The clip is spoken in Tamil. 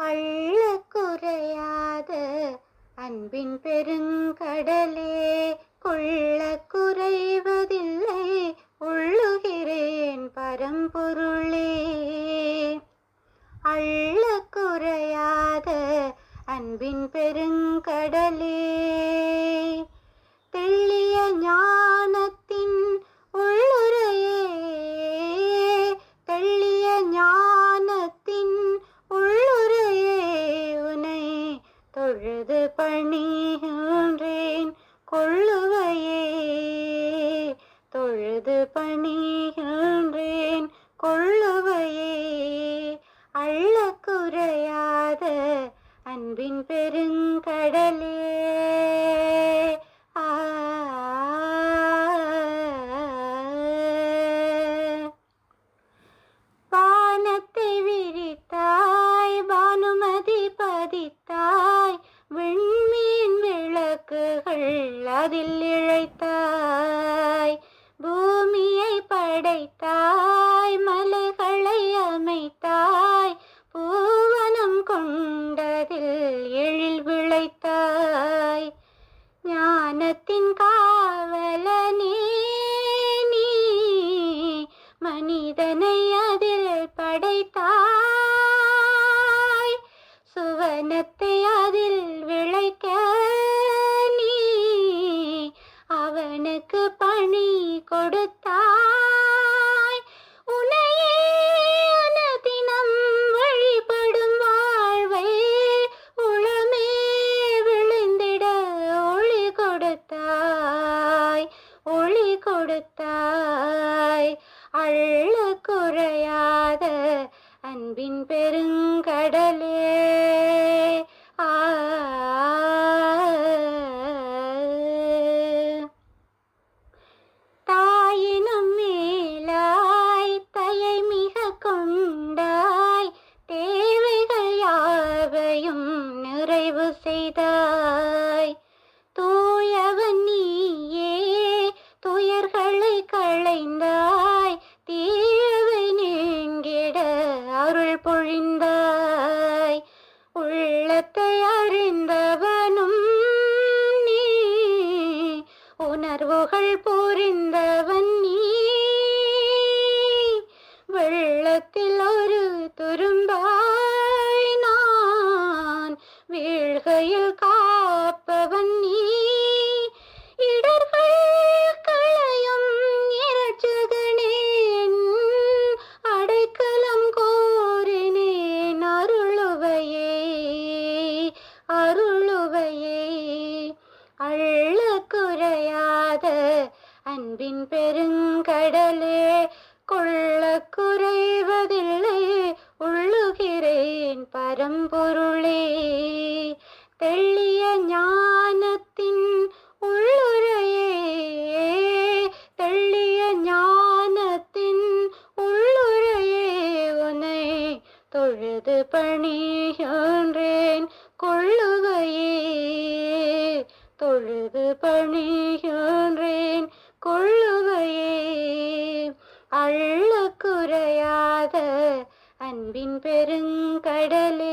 அள்ள குறையாத அன்பின் பெருங்கடலே கொள்ள குறைவதில்லை. உள்ளுகிறேன் பரம்பொருளே. அள்ள குறையாத அன்பின் பெருங்கடலே. அள்ள குறையாத அன்பின் பெருங்கடலே. ஆ. வானத்தை விரித்தாய் பானுமதி பதித்தாய் விண்மீன் விளக்குகள் அதில் இழைத்தாய். பூமியை படைத்தாய் ஞானத்தின் காவலனே நீ மனிதனை அதில் படைத்தாய். சுவனத்தை அதில் விளைக்க நீ அவனுக்கு பணி கொடுத்த அன்பின் பெருங்கடலே ஆ தாயினும் மேலாய் தயை மிக கொண்டாய் தேவைகள் யாவையும் நிறைவு செய்தாய் அருள் பொழிந்தாய். உள்ளத்தை அறிந்தவனும் நீ. உணர்வுகள் புரிந்தவன் நீ. வெள்ளத்தில் ஒரு துரும்பாய் நான். வீழ்கையில் காப்பவன் நீ. அருளுவையே அள்ள குறையாத அன்பின் பெருங்கடலே கொள்ள குறைவதில்லை உள்ளுகிறேன் பரம்பொருளே. தெள்ளிய ஞானத்தின் உள்ளுரையே தெள்ளிய ஞானத்தின் உள்ளுரையே உனை தொழுது பணி தொழுது பணிகின்றேன் கொள்ளுகையே. அள்ள குறையாத அன்பின் பெருங்கடலே